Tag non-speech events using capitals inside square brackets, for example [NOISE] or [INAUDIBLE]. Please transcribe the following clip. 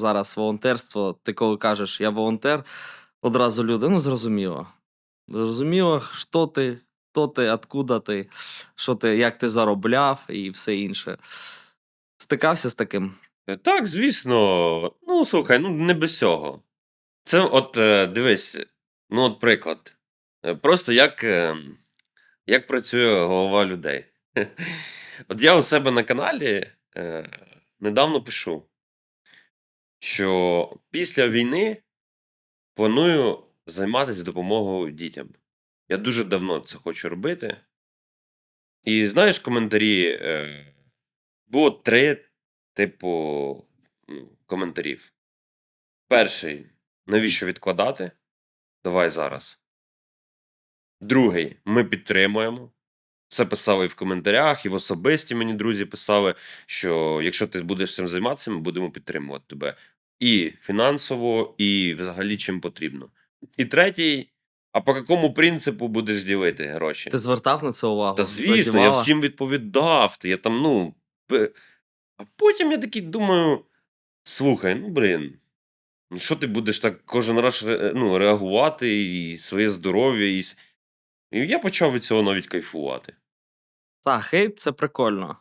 зараз волонтерство, ти коли кажеш я волонтер, одразу люди, ну зрозуміло. Зрозуміло, що ти, хто ти, откуда ти, що ти, як ти заробляв і все інше. Стикався з таким. Е, Так, звісно. Ну, слухай, ну не без цього. Це от е, дивись, ну от приклад. Е, Просто як, е, як працює голова людей. [LAUGHS] От я у себе на каналі недавно пишу, що після війни планую займатися допомогою дітям. Я дуже давно це хочу робити. І знаєш, коментарі е, було три типу коментарів. Перший. Навіщо відкладати? Давай зараз. Другий. Ми підтримуємо. Це писали і в коментарях, і в особисті мені друзі писали, що якщо ти будеш цим займатися, ми будемо підтримувати тебе. І фінансово, і взагалі чим потрібно. І третій. А по якому принципу будеш ділити гроші? Ти звертав на це увагу? Та звісно, я всім відповідав. Я там, ну. А потім я такий думаю: слухай, ну блін, ну що ти будеш так кожен раз ну, реагувати і своє здоров'я, і... і я почав від цього навіть кайфувати. Так, хейт це прикольно.